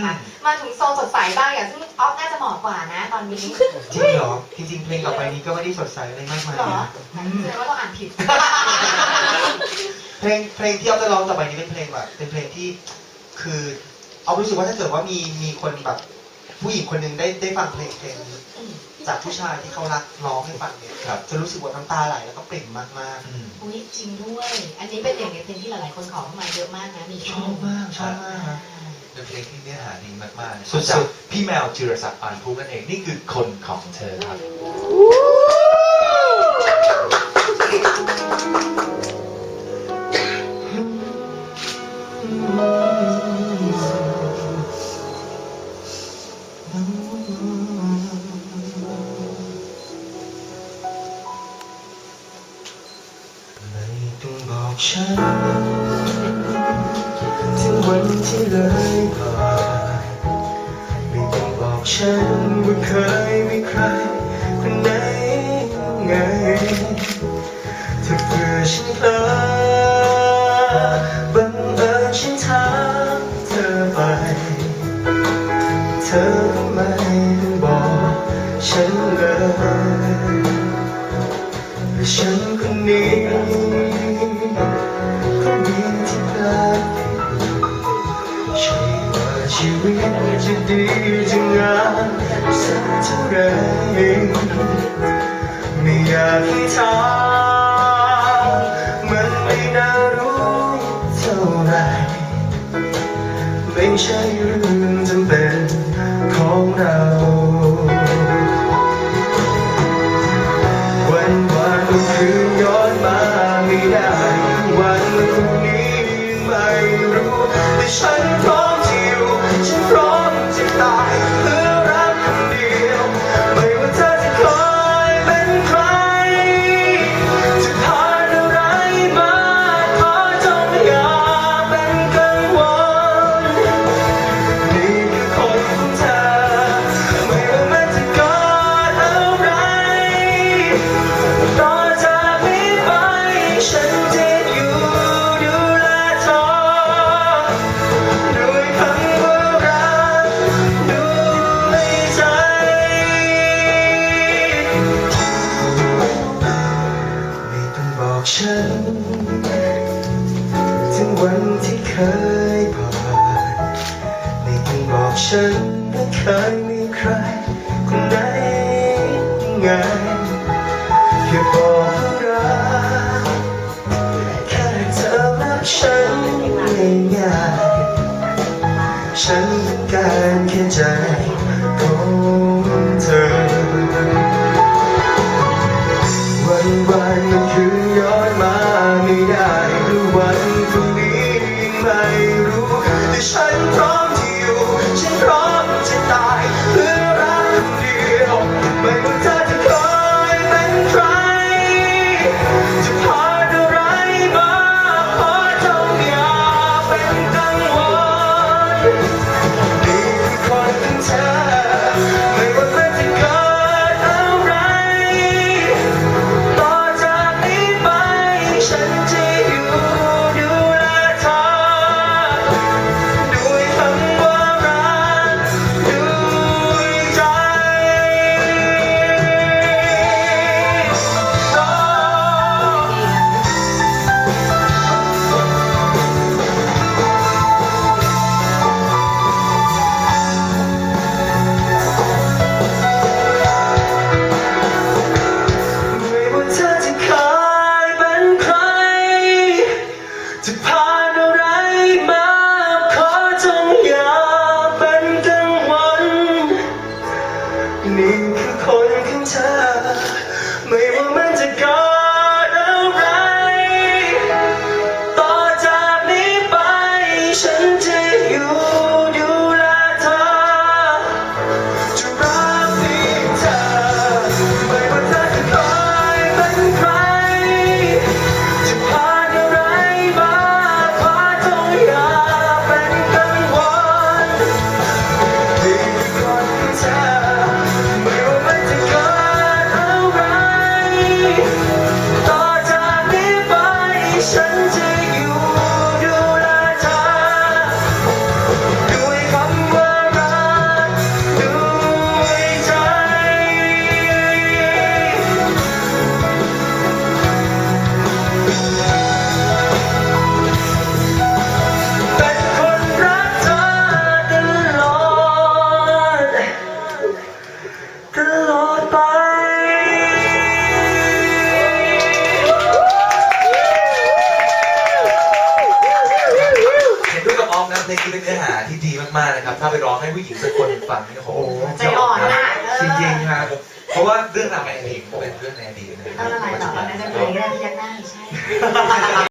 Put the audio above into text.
นะคะมาถึงโซนสดใสบ้างอย่างซึ่งออฟน่าจะเหมาะกว่านะตอนนี้จริงเหรอจริงๆเพลงต่อไปนี้ก็ไม่ได้สดใสอะไรมากมายเหรอนะแสดงว่าเราอ่านผิด เพลงเพลงที่เอาจะร้องต่อไปนี้เป็นเพลงแบบเป็นเพลงที่คือเอารู้สึกว่าถ้าเกิดว่ามีมีคนแบบ ผู้หญิงคนหนึ่งได้ได้ฟังเพลงเพลงนี้จากผู้ชายที่เขารักร้องให้ฟังเนี่ยครับ จะรู้สึกว่าน้ำตาไหลแล้วก็ปริ่มมากอืมอุ้ยจริงด้วย อันนี้เป็นหนึ่งในเพลงที่หลายๆคนขอเข้ามาเยอะมากนะมีๆชอบมากชอบมากครับ เป็นเพลงที่เนื้อหาดีมากๆสุดๆจากพี่แมวจิรศักดิ์ปานภูมินั่นเองนี่คือคนของเธอครับไม่ต้องบอกฉันถึง วันที่เลยผ่านไม่ต้องบอกฉันว่าเคยมีใครคนไหนไงถ้าเพื่อฉันเผลอบังเอิญฉันถามเธอไป เธอ จะดีจะงามสักเท่าไรไม่อยากให้ถามมันไม่น่ารู้เท่าไรไม่ใช่เรื่องจำเป็นของเราวันวานก็คืนย้อนมาไม่ได้วันพรุ่งนี้ไม่รู้แต่ฉัน วันที่เคยผ่านไม่ต้องบอกฉันว่าเคยมีใคร คนไหนไงแค่บอกว่ารักแค่เธอรักฉันง่ายๆฉัน ร้องให้ผู้หญิงสักคนฟังเนี่ยโอ้โหใจอ่อนน่ะเออจริงๆครับเพราะว่าเรื่องราวในอดีตเป็นเรื่องในอดีตนะเอออะไรเหรออันนั้นเป็นเพลงแรกที่ยักหน้าใช่